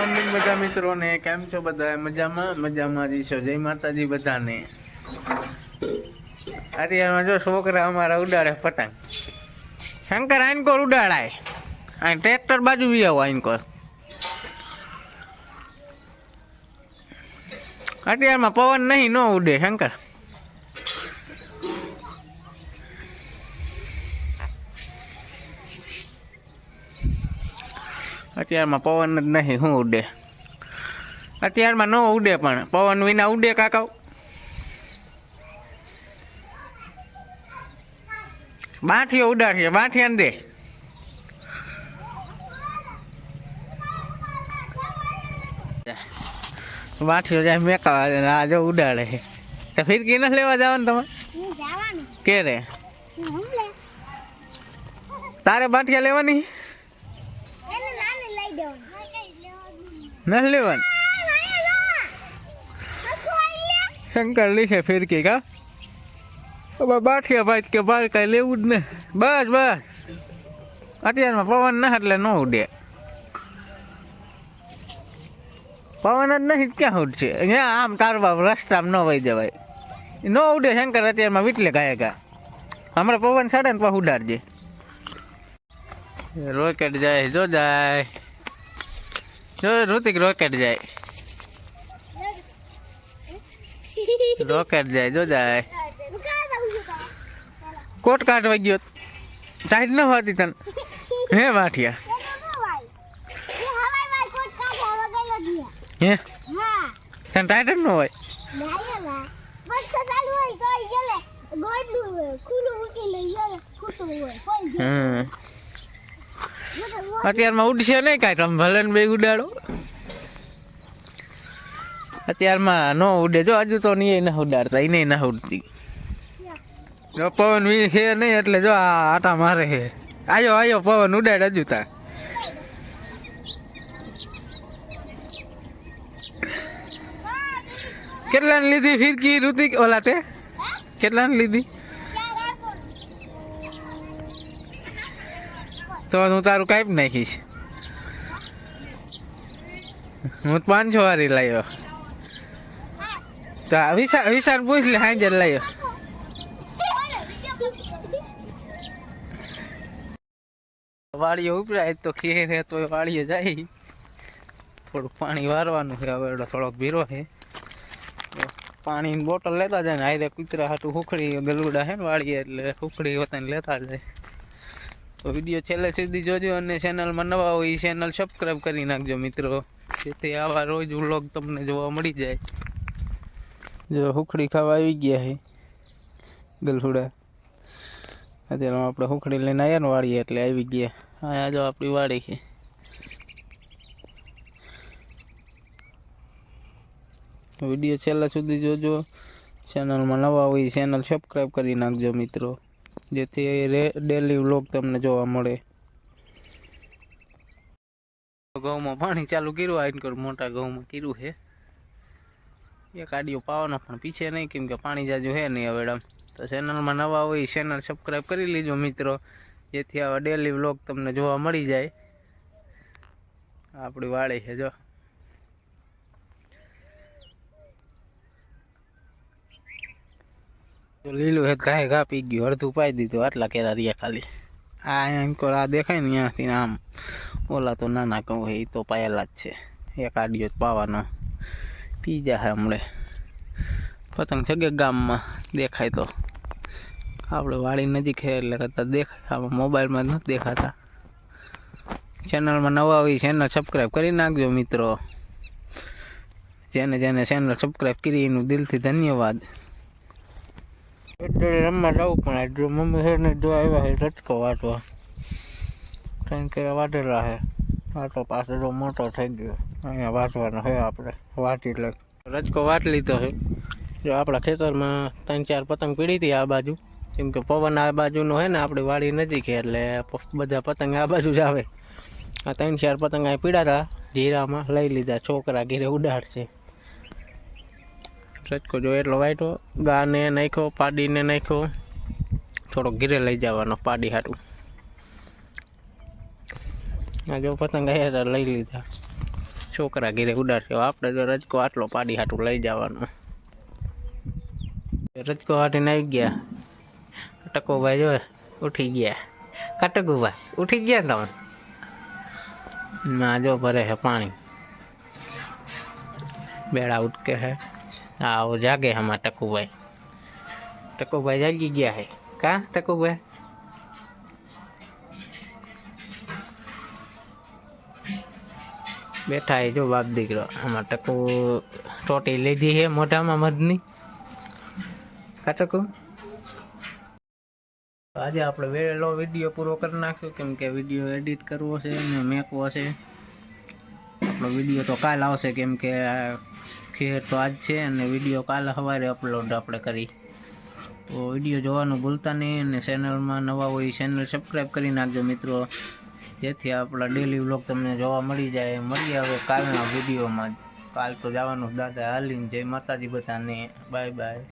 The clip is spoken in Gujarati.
મોર્નિંગ બધા મિત્રોને, કેમ છો બધા મજામાં? મજામાં જી છો? જય માતાજી બધાને. અત્યારમાં જો છોકરા અમારા ઉડાડે પતંગ. શંકર આઈનકોર ઉડાડાય? આ ટ્રેક્ટર બાજુ બી આવો આઈનકોર અત્યારમાં પવન નહીં ન ઉડે, શંકર. અત્યારમાં પવન જ નહીં શું ઉડે? અત્યારમાં ન ઉડે પણ. પવન વિના ઉડે કાકા બાંઠીઓ ઉડાડીએ બાંઠિયાને દે. બાંઠીઓ જાય મેકાવા આ જો ઉડાડે છે. તો ફિરકી નથી લેવા જવાનું તમે કે રે? તારે બાંઠિયા લેવાની એને નાની લઈ દેવાનું નથી લેવાની. શંકર લીખે ફિરકી કા? હવે બાઠિયા ભાઈ કે ભાઈ કાંઈ લેવું જ ને બસ બસ. અત્યારમાં પવન ના એટલે ન ઉડે. પવન જ નહીં, ક્યાં ઉડશે? અહીંયા આમ તારવા રસ્તામાં ન વહી જવાય. ન ઉડે શંકર અત્યારમાં વીટલે ગાય ગા. હમણાં પવન સાડે ને ઉડાડજે. રોકેટ જાય, જો જાય. ઋતિક રોકેટ જાય. રોકેટ જાય જો જાય. કોટ કાઢવા ગયો. ટાઈટ ન હોતી તને. હે વાઠિયા. હે? તને ટાઈટ ન હોય? હમ. અત્યારમાં ઉડશે નહીં કાંઈ. તમે ભલે ને બે ઉડાડો. અત્યારમાં ન ઉડે. જો, હજુ તો નહીં ના ઉડાડતા. એને ના ઉડતી. જો, પવન વી છે નહીં એટલે જો, આ આટા મારે છે. આયો આયો, પવન ઉડાડ હજુ તા. કેટલાને લીધી ફિરકી, ઋતિક? ઓલા તે? કેટલાને લીધી? તો હું તારું કાપી નાખીશ. હું પાંચસો વાળી લાવ્યો તો વિશાલ વિશાલ પૂછ લે હાજર લાવ્યો વાડીઓ ઉપરાય તો ખે છે તો વાળીઓ જાય. થોડુંક પાણી વારવાનું છે, હવે થોડોક ભીરો છે. પાણીની બોટલ લેતા જાય ને, હારે કૂતરા હાટું હુખડી ગલુડા છે ને વાળીએ એટલે હુખડી વતન લેતા જાય. તો વીડિયો છેલ્લે સુધી જોજો અને ચેનલમાં નવા હોય એ ચેનલ સબસ્ક્રાઈબ કરી નાખજો મિત્રો. જેથી આવા રોજ વ્લોગ તમને જોવા મળી જાય. જો હુખડી ખાવા આવી ગયા છે ગલહુડા અત્યારે આપણે હુખડી લઈને આવ્યા ને વાળીએ એટલે આવી ગયા. અહીંયા જો આપણી વાડી છે. વીડિયો છેલ્લા સુધી જોજો. ચેનલમાં નવા હોય ચેનલ સબસ્ક્રાઈબ કરી નાખજો મિત્રો. જેથી ડેલી વ્લોગ તમને જોવા મળે. ઘઉંમાં પાણી ચાલુ કર્યું આઈન કર મોટા ઘઉંમાં કર્યું છે. એ આડીઓ પાવાનો પણ પીછે નહીં, કેમ કે પાણી જાજુ છે નહીં હવે તો ચેનલમાં નવા હોય ચેનલ સબસ્ક્રાઈબ કરી લેજો મિત્રો, જેથી આવા ડેલી વ્લોગ તમને જોવા મળી જાય. આપણી વાળી છે, જો. લીલું હે ઘાય ઘા પી ગયું, અડધું પાઈ દીધું, આટલા કેરા રહ્યા ખાલી. આ અહીંયા આ દેખાય ને અહીંયાથી આમ. ઓલા તો નાના કહું એ તો પાયેલા જ છે. એક આડિયો જ પાવાનો. પી જાય હમણે. પતંગ જગે ગામમાં? દેખાય તો. આપણે વાડી નજીક છે એટલે કરતાં દેખાય. આમાં મોબાઈલમાં નથી દેખાતા. ચેનલમાં નવા આવી ચેનલ સબસ્ક્રાઈબ કરી નાખજો મિત્રો. જેને જેને ચેનલ સબસ્ક્રાઈબ કરી એનું દિલથી ધન્યવાદ. એટલે રમવા જવું પણ જો મમ્મી છે ને જો આવ્યા છે રચકો વાંચવા કારણ કે વાંચેલા છે. વાંચો પાસે જો મોટો થઈ ગયો. અહીંયા વાંચવાનો છે આપણે. વાંચી લે રચકો વાંચ લીધો છે. જો આપણા ખેતરમાં ત્રણ ચાર પતંગ પીડી હતી આ બાજુ. કેમ કે પવન આ બાજુનો છે ને આપણી વાડી નજીક એટલે બધા પતંગ આ બાજુ જ આવે. આ ત્રણ ચાર પતંગ અહીં પીડા હતા. જીરામાં લઈ લીધા. છોકરા ઘેરે ઉડાડશે. રચકો જો એટલો વાઈટો ગાને નાખ્યો પાડીને નાખ્યો થોડોક ઘીરે લઈ જવાનો પાડી હાટું આ જો પતંગ આવ્યા હતા લઈ લીધા છોકરા ઘીરે ઉડાડશે હવે આપણે તો રજકો આટલો પાડી હાટું લઈ જવાનો રજકો હાટીને આવી ગયા ટકોભાઈ જો ઉઠી ગયા કા ટકુભાઈ ઉઠી ગયા ને તમે ના જો ભરે છે પાણી બેડા ઉઠકે હે આવો જાગે હમણાં ટકુભાઈ. ટકુભાઈ જાગી ગયા હે. કા ટકુભાઈ? બેઠા જો બાપ દીકરો. આમાં ટકુ ટોટી લીધી છે મોઢામાં મધની. કા ટકુ? આજે આપણે વેળેલો વીડિયો પૂરો કરી નાખશું કેમ કે વીડિયો એડિટ કરવો છે ને મેકવો છે. આપણો વીડિયો તો કાલ આવશે. કેમ કે આ તો આજ છે અને વીડિયો કાલ સવારે અપલોડ આપણે કરી. તો વીડિયો જોવાનું ભૂલતા નહીં અને ચેનલમાં નવા હોય ચેનલ સબસ્ક્રાઈબ કરી નાખજો મિત્રો. જેથી આપણા ડેલી વ્લોગ તમને જોવા મળી જાય. મળીએ હવે કાલના વિડીયોમાં. કાલ તો જવાનું દાદા હાલીને. જય માતાજી બધાને. Bye bye